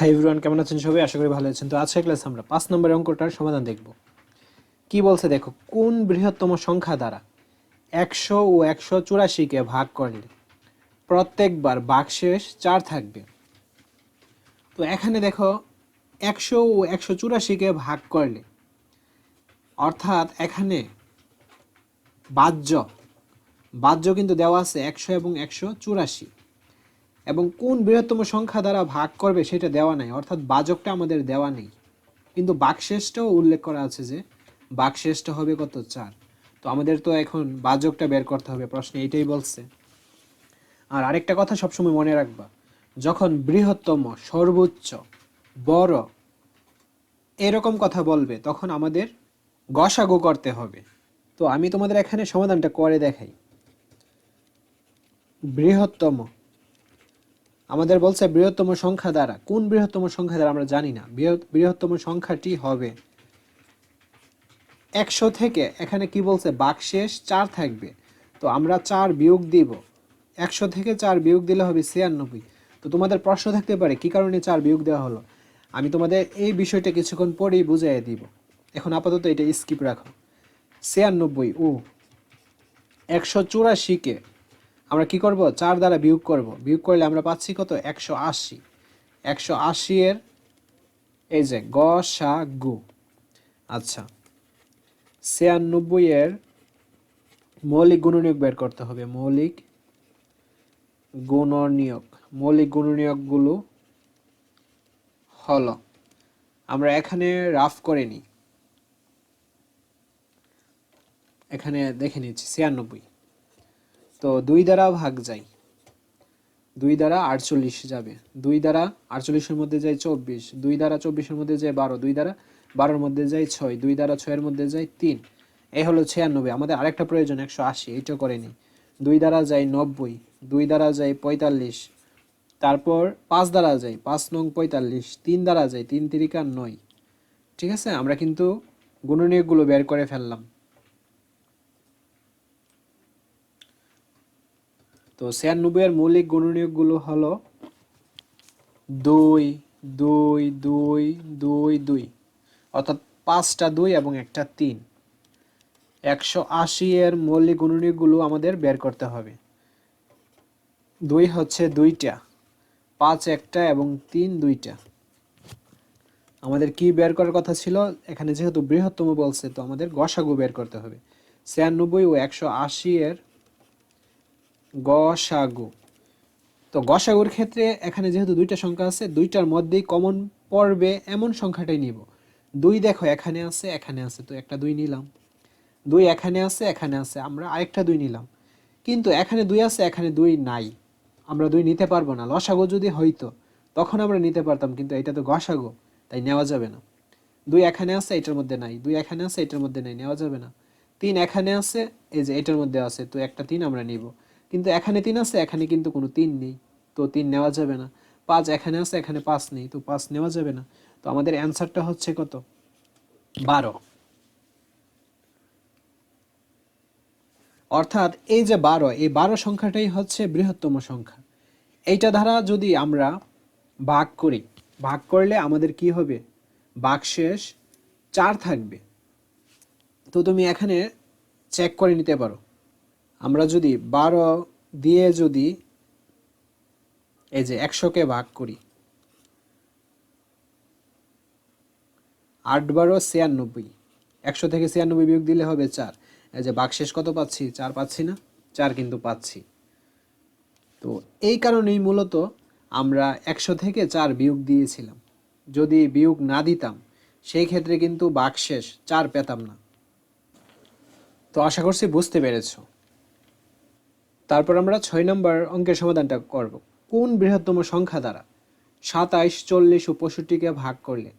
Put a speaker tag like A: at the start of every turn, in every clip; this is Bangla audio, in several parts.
A: হাই এভরিওয়ান কেমন আছেন সবাই? আশা করি ভালো আছেন। তো আজকে ক্লাস আমরা পাঁচ নম্বরের অঙ্কটার সমাধান দেখব। কি বলছে দেখো, কোন বৃহত্তম সংখ্যা দ্বারা একশো ও একশো চুরাশিকে ভাগ করলে প্রত্যেকবার বাকশেষ চার থাকবে? তো এখানে দেখো, একশো ও একশো চুরাশিকে ভাগ করলে, অর্থাৎ এখানে বাহ্য বাহ্য কিন্তু দেওয়া আছে একশো এবং একশো চুরাশি। এবং কোন বৃহত্তম সংখ্যা দ্বারা ভাগ করবে সেটা দেওয়া নাই, অর্থাৎ বাজকটা আমাদের দেওয়া নেই। কিন্তু বাকশেষটাও উল্লেখ করা আছে যে, বাকশেষটা হবে কত? চার। তো আমাদের তো এখন বাজকটা বের করতে হবে, প্রশ্নে এইটাই বলছে। আর আরেকটা কথা সবসময় মনে রাখবা, যখন বৃহত্তম, সর্বোচ্চ, বড় এরকম কথা বলবে, তখন আমাদের গসাগো করতে হবে। তো আমি তোমাদের এখানে সমাধানটা করে দেখাই। বৃহত্তম আমাদের বলছে বৃহত্তম সংখ্যা দ্বারা। কোন বৃহত্তম সংখ্যা দ্বারা আমরা জানি না। বৃহত্তম সংখ্যাটি হবে একশো থেকে, এখানে কি বলছে? বাকশেষ চার থাকবে। তো আমরা চার বিয়োগ দিব। একশো থেকে চার বিয়োগ দিলে হবে ছিয়ানব্বই। তো তোমাদের প্রশ্ন থাকতে পারে, কি কারণে চার বিয়োগ দেওয়া হলো? আমি তোমাদের এই বিষয়টা কিছুক্ষণ পরেই বুঝাই দিব। এখন আপাতত এটা স্কিপ রাখো। ছিয়ানব্বই, ও। একশো চুরাশিকে আমরা কি করব? চার দ্বারা বিয়োগ করব। বিয়োগ করলে আমরা পাচ্ছি কত? একশো আশি। একশো আশি এর এই যে গ, সা, গু। আচ্ছা। ছিয়ানব্বই এর মৌলিক গুণনীয়ক বের করতে হবে। মৌলিক গুণনীয়ক। মৌলিক গুণনীয়কগুলো হলো, আমরা এখানে রাফ করে নিই। এখানে দেখে নিচ্ছি, ছিয়ানব্বই। তো দুই দ্বারা ভাগ যায়। দুই দ্বারা আটচল্লিশ যাবে। দুই দ্বারা আটচল্লিশের মধ্যে যায় চব্বিশ। দুই দ্বারা চব্বিশের মধ্যে যায় বারো। দুই দ্বারা বারোর মধ্যে যায় ছয়। দুই দ্বারা ছয়ের মধ্যে যায় তিন। এই হলো ছিয়ানব্বই। আমাদের আরেকটা প্রয়োজন, একশো আশি। এইটা করে নিই দুই দ্বারা যায় নব্বই। দুই দ্বারা যায় পঁয়তাল্লিশ। তারপর পাঁচ দ্বারা যায়। পাঁচ নং পঁয়তাল্লিশ। তিন দ্বারা যায়। তিন তিরিকা নয়। ঠিক আছে? আমরা কিন্তু গুণনীয়কগুলো বের করে ফেললাম। তো ছিয়ানব্বই এর মৌলিক গুণনীয়কগুলো হলো দুই দুই দুই দুই দুই, অর্থাৎ পাঁচটা দুই এবং একটা তিন। একশো আশি এর মৌলিক গুণনীয়কগুলো আমাদের বের করতে হবে। দুই হচ্ছে দুইটা, পাঁচ একটা এবং তিন দুইটা। আমাদের কি বের করার কথা ছিল? এখানে যেহেতু বৃহত্তম বলছে, তো আমাদের গসাগু বের করতে হবে। ছিয়ানব্বই ও একশো আশি এর গসাগু। তো গসাগুর ক্ষেত্রে এখানে যেহেতু দুইটা সংখ্যা আছে, দুইটার মধ্যেই কমন পড়বে এমন সংখ্যাটাই নিব। দুই দেখো, এখানে আছে এখানে আছে, তো একটা দুই নিলাম। দুই এখানে আছে এখানে আছে, আমরা আরেকটা দুই নিলাম। কিন্তু এখানে দুই আছে, এখানে দুই নাই। আমরা দুই নিতে পারব না। লসাগো যদি হইতো, তখন আমরা নিতে পারতাম, কিন্তু এটা তো গসাগো, তাই নেওয়া যাবে না। দুই এখানে আছে, এটার মধ্যে নাই। দুই এখানে আছে, এটার মধ্যে নাই, নেওয়া যাবে না। তিন এখানে আছে, এই যে এটার মধ্যে আছে, তো একটা তিন আমরা নিব। কিন্তু এখানে তিন আছে, এখানে কিন্তু কোনো তিন নেই। তো তিন নেওয়া যাবে না। পাঁচ এখানে আছে, এখানে পাঁচ নেই। তো পাঁচ নেওয়া যাবে না। তো আমাদের অ্যান্সারটা হচ্ছে কত? বারো। অর্থাৎ এই যে বারো, এই বারো সংখ্যাটাই হচ্ছে বৃহত্তম সংখ্যা। এইটা দ্বারা যদি আমরা ভাগ করি, ভাগ করলে আমাদের কি হবে? বাকশেষ চার থাকবে। তো তুমি এখানে চেক করে নিতে পারো। আমরা যদি বারো দিয়ে যদি এই যে একশোকে ভাগ করি, আট বারো ছিয়ানব্বই, একশো থেকে ছিয়ানব্বই বিয়োগ দিলে হবে চার। এই যে বাকশেষ কত পাচ্ছি? চার পাচ্ছি না, চার কিন্তু পাচ্ছি। তো এই কারণেই মূলত আমরা একশো থেকে চার বিয়োগ দিয়েছিলাম। যদি বিয়োগ না দিতাম, সেই ক্ষেত্রে কিন্তু বাকশেষ চার পেতাম না। তো আশা করছি বুঝতে পেরেছ। তারপর আমরা ছয় নম্বর অঙ্কের সমাধানটা করব। কোন বৃহত্তম সংখ্যা দ্বারা সাতাইশ, চল্লিশ ও পঁয়ষট্টিকে ভাগ করলে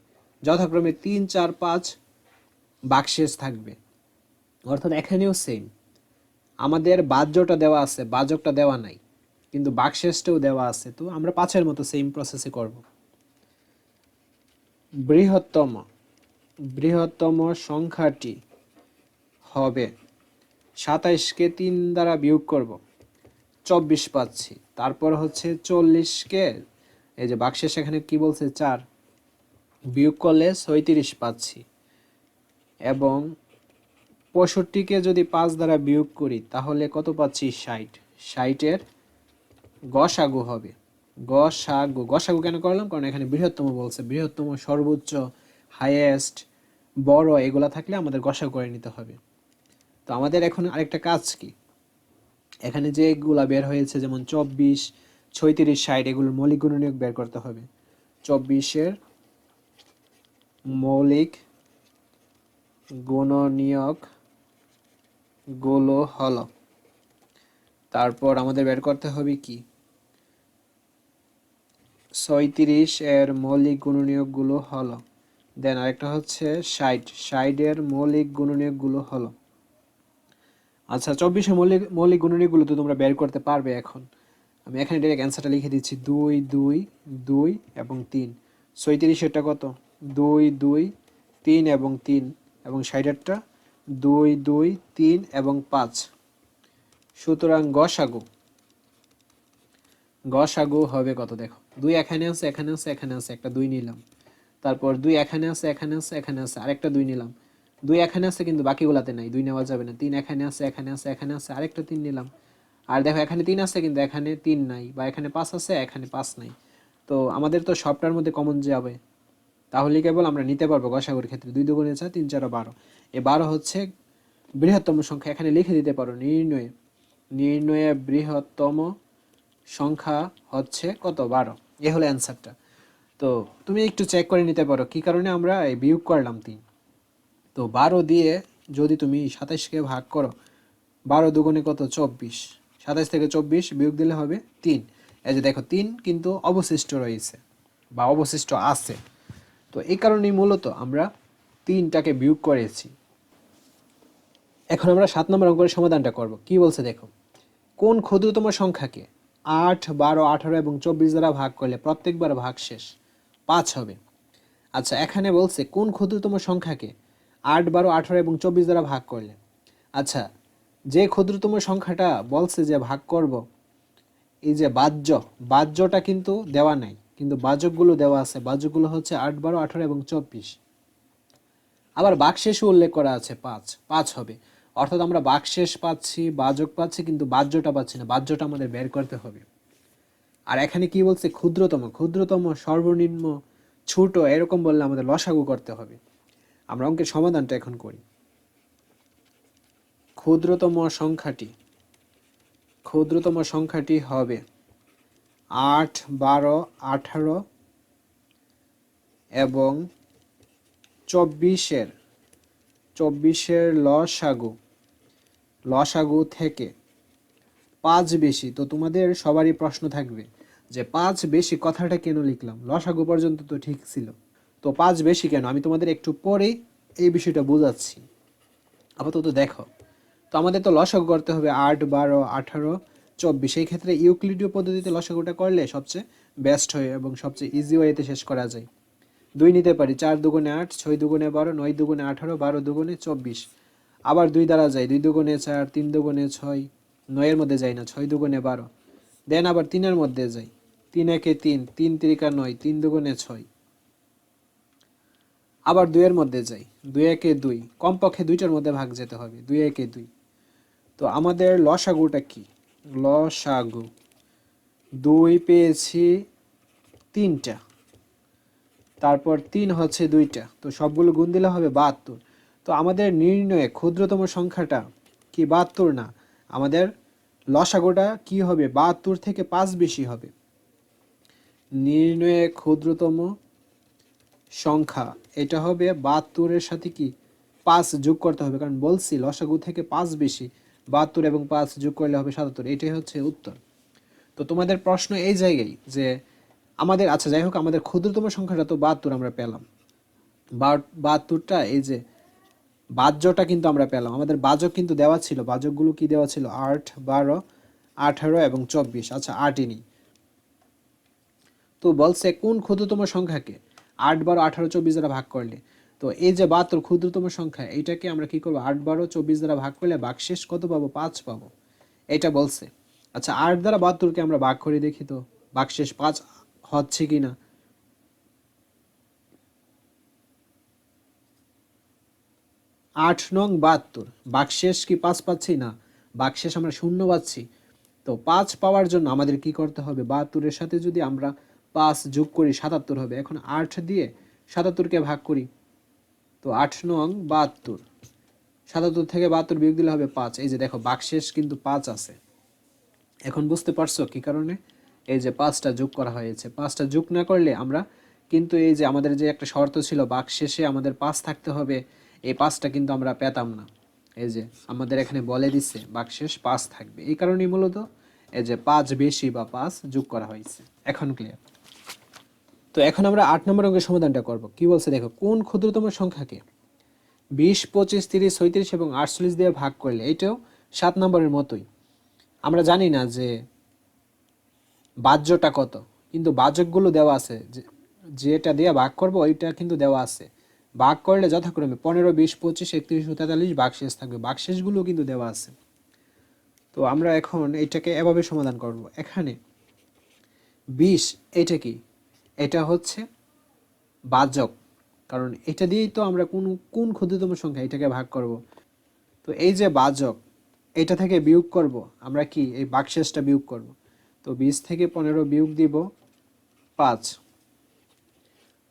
A: যথাক্রমে তিন, চার, পাঁচ বাকশেষ থাকবে। অর্থাৎ এখানেও সেম আমাদের বাহ্যটা দেওয়া আছে বাজকটা দেওয়া নাই, কিন্তু বাকশেষটাও দেওয়া আছে, তো আমরা পাঁচের মতো সেম প্রসেসে করব। বৃহত্তম বৃহত্তম সংখ্যাটি হবে সাতাইশকে তিন দ্বারা বিয়োগ করব। চব্বিশ পাচ্ছি। তারপর হচ্ছে চল্লিশকে, এই যে বাক্সে সেখানে কি বলছে? চার। বিয়োগ করলে ছয়ত্রিশ পাচ্ছি। এবং পঁয়ষট্টিকে যদি পাঁচ দ্বারা বিয়োগ করি, তাহলে কত পাচ্ছি? ষাট। ষাটের গসাগু হবে। গসাগু। গসাগু কেন করলাম? কারণ এখানে বৃহত্তম বলছে। বৃহত্তম, সর্বোচ্চ হাইয়েস্ট বড়, এগুলা থাকলে আমাদের গসাগু করে নিতে হবে। তো আমাদের এখন আরেকটা কাজ কি? এখানে যেগুলা বের হয়েছে, যেমন চব্বিশ, ছয়ত্রিশ, ষাট, এগুলোর মৌলিক গুণনীয়ক বের করতে হবে। চব্বিশের মৌলিক গুণনীয়কগুলো হলো, তারপর আমাদের বের করতে হবে কি? ছয়ত্রিশ এর মৌলিক গুণনীয়কগুলো হলো, দেন আরেকটা হচ্ছে ষাট। ষাটের মৌলিক গুণনীয়কগুলো হলো আচ্ছা চব্বিশে মৌলিক মৌলিক গুণনীয়কগুলো তো তোমরা বের করতে পারবে এখন। আমি এখানে ডিরেক্ট অ্যান্সারটা লিখে দিচ্ছি। দুই দুই দুই এবং তিন। ছয়ত্রিশেরটা কত? দুই দুই, তিন এবং তিন এবং ষাটেরটা? দুই দুই, তিন এবং পাঁচ। সুতরাং গসাগু গসাগু হবে কত দেখো? দুই এখানে আছে এখানে আছে এখানে আছে, একটা দুই নিলাম। তারপর দুই এখানে আছে এখানে আছে এখানে আছে, আরেকটা দুই নিলাম। দুই এখানে আছে কিন্তু বাকিগুলাতে নাই, দুই নেওয়া যাবে না। তিন এখানে আছে এখানে আছে এখানে আছে, আরেকটা তিন নিলাম। আর দেখো, এখানে তিন আছে কিন্তু এখানে তিন নাই, বা এখানে পাঁচ আছে, এখানে পাঁচ নাই। তো আমাদের তো সবটার মধ্যে কমন যাবে। তাহলে কেবল আমরা নিতে পারব গসাগুর ক্ষেত্রে। দুই দুগুণে চার, তিন চার বারো। এ বারো হচ্ছে বৃহত্তম সংখ্যা। এখানে লিখে দিতে পারো, নির্ণয়ে। নির্ণয়ে বৃহত্তম সংখ্যা হচ্ছে কত? বারো। এ হলো অ্যান্সারটা তো তুমি একটু চেক করে নিতে পারো, কি কারণে আমরা এই বিয়োগ করলাম তিন? তো বারো দিয়ে যদি তুমি সাতাইশকে ভাগ করো, বারো দুগুণে কত? চব্বিশ। সাতাইশ থেকে চব্বিশ বিয়োগ দিলে হবে তিন। এই যে দেখো, তিন কিন্তু অবশিষ্ট রয়েছে বা অবশিষ্ট আছে। তো এই কারণেই মূলত আমরা তিনটাকে বিয়োগ করেছি। এখন আমরা সাত নম্বর অঙ্কের সমাধানটা করব। কি বলছে দেখো, কোন ক্ষুদ্রতম সংখ্যাকে আট, বারো, আঠারো এবং চব্বিশ দ্বারা ভাগ করলে প্রত্যেকবার ভাগ শেষ পাঁচ হবে? আচ্ছা এখানে বলছে কোন ক্ষুদ্রতম সংখ্যাকে আট, বারো, আঠারো এবং চব্বিশ দ্বারা ভাগ করলে। আচ্ছা যে ক্ষুদ্রতম সংখ্যাটা বলছে যে ভাগ করব, এই যে বাহ্য, বাহ্যটা কিন্তু দেওয়া নাই, কিন্তু বাজকগুলো দেওয়া আছে। বাজকগুলো হচ্ছে আট, বারো, আঠারো এবং চব্বিশ। আবার বাকশেষও উল্লেখ করা আছে, পাঁচ পাঁচ হবে। অর্থাৎ আমরা বাকশেষ পাচ্ছি বাজক পাচ্ছি, কিন্তু বাহ্যটা পাচ্ছি না, বাহ্যটা আমাদের বের করতে হবে। আর এখানে কি বলছে? ক্ষুদ্রতম ক্ষুদ্রতম, সর্বনিম্ন, ছোট, এরকম বললে আমাদের লসাগু করতে হবে। আমরা অঙ্কের সমাধানটা এখন করি। ক্ষুদ্রতম সংখ্যাটি ক্ষুদ্রতম সংখ্যাটি হবে আট, বারো, আঠারো এবং চব্বিশের চব্বিশের লসাগু লসাগু থেকে পাঁচ বেশি। তো তোমাদের সবারই প্রশ্ন থাকবে যে পাঁচ বেশি কথাটা কেন লিখলাম? লসাগু পর্যন্ত তো ঠিক ছিল। তো পাঁচ বেশি কেন? আমি তোমাদের একটু পরেই এই বিষয়টা বোঝাচ্ছি। আপাতত দেখো। তো আমাদের তো লসক করতে হবে আট, বারো, আঠারো, চব্বিশ। এই ক্ষেত্রে ইউক্লিডীয় পদ্ধতিতে লসাগুটা করলে সবচেয়ে বেস্ট হয় এবং সবচেয়ে ইজি ওয়েতে শেষ করা যায়। দুই নিতে পারি, চার দুগুণে আট, ছয় দুগুণে বারো, নয় দুগুণে আঠারো, বারো দুগুণে চব্বিশ। আবার দুই দ্বারা যায়, দুই দুগুণে চার, তিন দুগুণে ছয়, নয়ের মধ্যে যায় না, ছয় দুগুণে বারো। দেন আবার তিনের মধ্যে যাই। তিন একে তিন তিন তিরিকা নয়, তিন দুগুণে ছয়। আবার দুইয়ের মধ্যে যাই। দুই একে দুই। কমপক্ষে দুইটার মধ্যে ভাগ যেতে হবে। দুই একে দুই। তো আমাদের লসাগুটা কি? লসাগু। দুই পেয়েছি তিনটা। তারপর তিন হচ্ছে দুইটা। তো সবগুলো গুণ দিলে হবে বাহাত্তর। তো আমাদের নির্ণয়ে ক্ষুদ্রতম সংখ্যাটা কি বাহাত্তর না? আমাদের লসাগুটা কি হবে? বাহাত্তর থেকে পাঁচ বেশি হবে। নির্ণয়ে ক্ষুদ্রতম সংখ্যা। এটা হবে বাহাত্তরের সাথে কি? পাঁচ যোগ করতে হবে। কারণ বলছি, লসাগু থেকে পাঁচ বেশি। বাহাত্তর এবং পাঁচ যোগ করলে হবে সাতাত্তর। এটাই হচ্ছে উত্তর। তো তোমাদের প্রশ্ন এই জায়গায় যে আমাদের আচ্ছা যাই হোক, আমাদের ক্ষুদ্রতম সংখ্যাটা তো বাহাত্তর আমরা পেলাম। বাহাত্তরটা এই যে বাহ্যটা কিন্তু আমরা পেলাম। আমাদের বাজক কিন্তু দেওয়া ছিল। বাজকগুলো কি দেওয়া ছিল? আট, বারো, আঠারো এবং চব্বিশ। আচ্ছা আটই তো বলছে কোন ক্ষুদ্রতম সংখ্যাকে আট বারো আঠারো চব্বিশ দ্বারা ভাগ করলে। তো এই যে বাহাত্তর ক্ষুদ্রতম সংখ্যা এইটাকে আমরা কি করব? আট বারো চব্বিশ দ্বারা ভাগ করলে বাকশেষ কত পাবো? পাঁচ পাবো। এটা বলছে। আচ্ছা আট দ্বারা বাহাত্তরকে আমরা ভাগ করে দেখি তো বাকশেষ পাঁচ হচ্ছে কি না? আট নং বাহাত্তর বাকশেষ কি পাঁচ পাচ্ছি না? বাকশেষ আমরা শূন্য পাচ্ছি। তো পাঁচ পাওয়ার জন্য আমাদের কি করতে হবে? বাহাত্তরের সাথে যদি আমরা পাঁচ যোগ করি সাতাত্তর হবে। এখন আট দিয়ে সাতাত্তরকে ভাগ করি। তো আট নং বাহাত্তর। সাতাত্তর থেকে বাহাত্তর বিয়োগ দিলে হবে পাঁচ। এই যে দেখো, বাকশেষ কিন্তু পাঁচ আছে। এখন বুঝতে পারছ কি কারণে? এই যে পাঁচটা যোগ করা হয়েছে। পাঁচটা যোগ না করলে আমরা কিন্তু এই যে আমাদের যে একটা শর্ত ছিল, বাকশেষে আমাদের পাঁচ থাকতে হবে, এই পাঁচটা কিন্তু আমরা পেতাম না। এই যে আমাদের এখানে বলে দিচ্ছে বাকশেষ পাঁচ থাকবে। এই কারণেই মূলত এই যে পাঁচ বেশি বা পাঁচ যোগ করা হয়েছে। এখন ক্লিয়ার তো এখন আমরা আট নম্বর অঙ্কের সমাধানটা করব। কি বলছে দেখো, কোন ক্ষুদ্রতম সংখ্যাকে বিশ, পঁচিশ, তিরিশ, ছয়ত্রিশ এবং আটচল্লিশ দিয়ে ভাগ করলে এটাও সাত নম্বরের মতোই। আমরা জানি না যে বাহ্যটা কত, কিন্তু বাজকগুলো দেওয়া আছে যেটা দিয়ে ভাগ করব ওইটা কিন্তু দেওয়া আছে। ভাগ করলে যথাক্রমে পনেরো, বিশ, পঁচিশ, একত্রিশ তেতাল্লিশ বাকশেষ থাকবে বাকশেষগুলো কিন্তু দেওয়া আছে। তো আমরা এখন এটাকে এভাবে সমাধান করব। এখানে বিশ, এটা কি? এটা হচ্ছে বাজক কারণ এটা দিয়েই তো আমরা কোন কোন ক্ষুদ্রতম সংখ্যা এটাকে ভাগ করব। তো এই যে বাজক এটা থেকে বিয়োগ করব, আমরা কি এই বাকশেষটা বিয়োগ করব? তো বিশ থেকে পনেরো বিয়োগ দিব পাঁচ।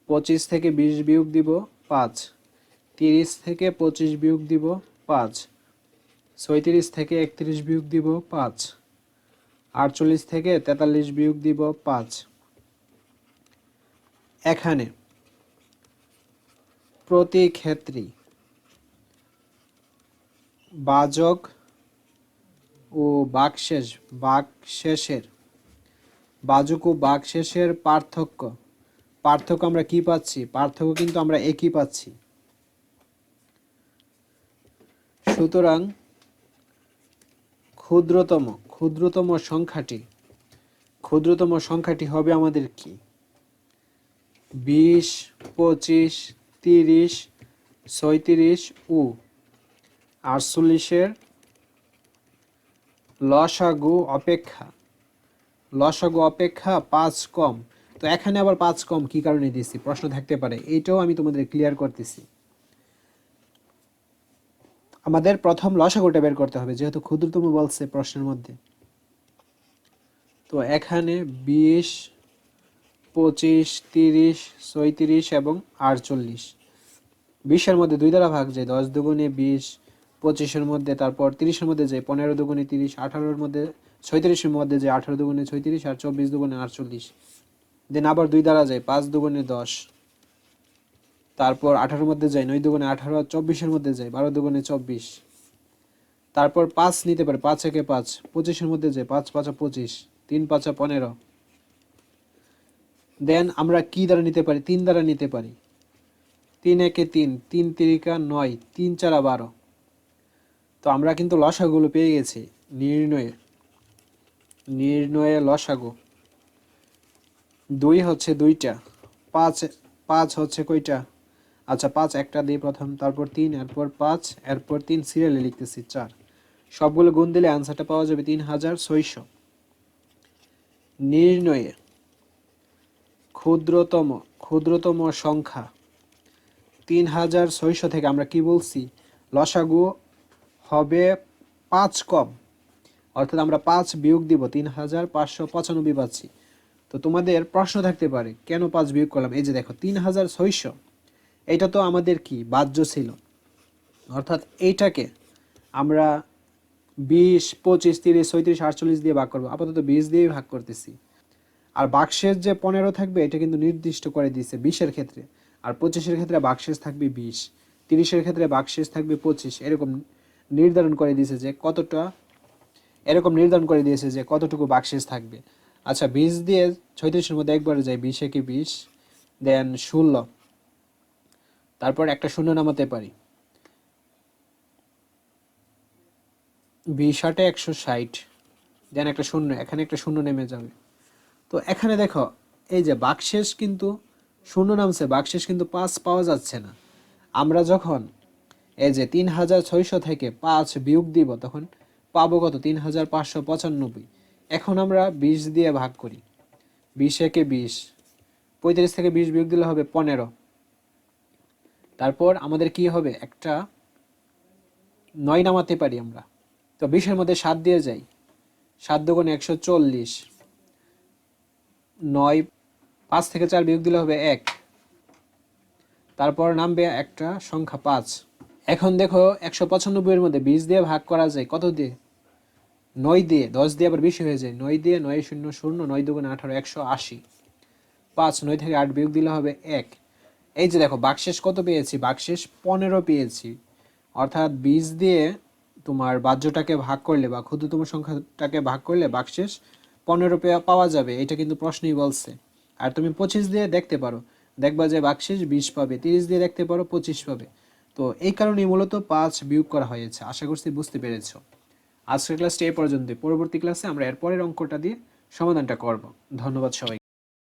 A: পঁচিশ থেকে বিশ বিয়োগ দিব পাঁচ। তিরিশ থেকে পঁচিশ বিয়োগ দিব পাঁচ। ছয়ত্রিশ থেকে একত্রিশ বিয়োগ দিব পাঁচ। আটচল্লিশ থেকে তেতাল্লিশ বিয়োগ দিব পাঁচ। এখানে প্রতি ক্ষেত্রে বাজক ও বাকশেষ, বাকশেষের, বাজক ও বাকশেষের পার্থক্য। পার্থক্য আমরা কি পাচ্ছি? পার্থক্য কিন্তু আমরা একই পাচ্ছি। সুতরাং ক্ষুদ্রতম ক্ষুদ্রতম সংখ্যাটি ক্ষুদ্রতম সংখ্যাটি হবে আমাদের কি? বিশ, পঁচিশ, তিরিশ, ছয়ত্রিশ, উ। আটচল্লিশের লসাগু অপেক্ষা। লসাগু অপেক্ষা পাঁচ কম। তো এখানে আবার পাঁচ কম কি কারণে দিচ্ছি প্রশ্ন থাকতে পারে। এইটাও আমি তোমাদের ক্লিয়ার করতেছি। আমাদের প্রথম লসাগুটা বের করতে হবে, যেহেতু ক্ষুদ্রতম বলছে প্রশ্নের মধ্যে। তো এখানে বিশ পঁচিশ, তিরিশ, ছয়ত্রিশ এবং আটচল্লিশ। বিশের মধ্যে দুই দ্বারা ভাগ যায় দশ দুগুণে বিশ পঁচিশের মধ্যে তারপর তিরিশের মধ্যে যায় পনেরো দুগুণে তিরিশ আঠারোর মধ্যে ছয়ত্রিশের মধ্যে যায় আঠারো দুগুণে ছয়ত্রিশ আর চব্বিশ দুগুণে আটচল্লিশ। দেন আবার দুই দ্বারা যায় পাঁচ দুগুণে দশ। তারপর আঠারোর মধ্যে যায় নয় দুগুণে আঠারো আর চব্বিশের মধ্যে যায় বারো দুগুণে চব্বিশ। তারপর পাঁচ নিতে পারে পাঁচ একে পাঁচ পঁচিশের মধ্যে যায় পাঁচ পাঁচা পঁচিশ, তিন পাঁচা পনেরো। দেন আমরা কি দ্বারা নিতে পারি? তিন দ্বারা নিতে পারি। তিন একে তিন তিন তিরিকা নয়, তিন চারা বারো। তো আমরা কিন্তু লসাগুলো পেয়ে গেছি নির্ণয়ে নির্ণয়ে লসাগু। দুই হচ্ছে দুইটা, পাঁচ পাঁচ হচ্ছে কয়টা? আচ্ছা পাঁচ একটা দিয়ে প্রথম, তারপর তিন, এরপর পাঁচ, এরপর তিন সিরিয়ালে লিখতেছি চার। সবগুলো গুণ দিলে আনসারটা পাওয়া যাবে তিন হাজার ছয়শো। নির্ণয়ে। ক্ষুদ্রতম ক্ষুদ্রতম সংখ্যা। তিন হাজার ছয়শো থেকে আমরা কি বলছি? লসাগু হবে পাঁচ কম। অর্থাৎ আমরা পাঁচ বিয়োগ দিব তিন হাজার পাঁচশো পঁচানব্বই পাচ্ছি। তো তোমাদের প্রশ্ন থাকতে পারে, কেন পাঁচ বিয়োগ করলাম? এই যে দেখো তিন হাজার ছয়শো, এটা তো আমাদের কি? বাহ্য ছিল। অর্থাৎ এইটাকে আমরা বিশ, পঁচিশ, তিরিশ, ছয়ত্রিশ, আটচল্লিশ দিয়ে ভাগ করব। আপাতত বিশ দিয়েই ভাগ করতেছি। আর বাক্সের যে পনেরো থাকবে, এটা কিন্তু নির্দিষ্ট করে দিয়েছে বিশের ক্ষেত্রে। আর পঁচিশের ক্ষেত্রে বাক্সেস থাকবে বিশ, তিরিশের ক্ষেত্রে বাক্সেস থাকবে পঁচিশ, এরকম নির্ধারণ করে দিয়েছে যে কতটা, এরকম নির্ধারণ করে দিয়েছে যে কতটুকু বাক্সেস থাকবে। আচ্ছা বিশ দিয়ে ছয়ত্রিশের মধ্যে একবারে যায় বিশ একে বিশ, দেন ষোলো। তারপর একটা শূন্য নামাতে পারি। বিশ আটে একশো ষাট, দেন একটা শূন্য, এখানে একটা শূন্য নেমে যাবে। তো এখানে দেখো, এই যে বাকশেষ কিন্তু শূন্য নামছে বাকশেষ কিন্তু পাঁচ পাওয়া যাচ্ছে না। আমরা যখন এই যে তিন হাজার ছয়শো থেকে পাঁচ বিয়োগ দিব, তখন পাবো কত? তিন হাজার পাঁচশো পঁচানব্বই। এখন আমরা বিশ দিয়ে ভাগ করি। বিশ একে বিশ, পঁয়ত্রিশ থেকে বিশ বিয়োগ দিলে হবে পনেরো। তারপর আমাদের কি হবে? একটা নয় নামাতে পারি আমরা। তো বিশের মধ্যে সাত দিয়ে যাই। সাত দুগুণে একশো চল্লিশ। নয়, পাঁচ থেকে চার বিয়োগ দিলে হবে এক। তারপর নামবে একটা সংখ্যা পাঁচ। এখন দেখো একশো পঁচানব্বইয়ের মধ্যে বিশ দিয়ে ভাগ করা যায়, কত দিয়ে? নয় দিয়ে, দশ দিয়ে আবার বেশি হয়ে যায়। নয় দিয়ে নয় শূন্য শূন্য, নয় দুগুণে আঠারো, একশো আশি। পাঁচ, নয় থেকে আট বিয়োগ দিলে হবে এক। এই যে দেখো, বাকশেষ কত পেয়েছি? বাকশেষ পনেরো পেয়েছি। অর্থাৎ বিশ দিয়ে তোমার বাহ্যটাকে ভাগ করলে বা ক্ষুদ্রতম সংখ্যাটাকে ভাগ করলে বাকশেষ পনেরো পাওয়া যাবে, এটা কিন্তু প্রশ্নই বলছে। আর তুমি পঁচিশ দিয়ে দেখতে পারো। দেখবা যে বাকশেষ বিশ পাবে, তিরিশ দিয়ে দেখতে পারো, পঁচিশ পাবে। তো এই কারণেই মূলত পাঁচ বিয়োগ করা হয়েছে, আশা করছি বুঝতে পেরেছ। আজকের ক্লাসটি এ পর্যন্ত পরবর্তী ক্লাসে আমরা এর পরের অঙ্কটা দিয়ে সমাধানটা করব। ধন্যবাদ সবাইকে।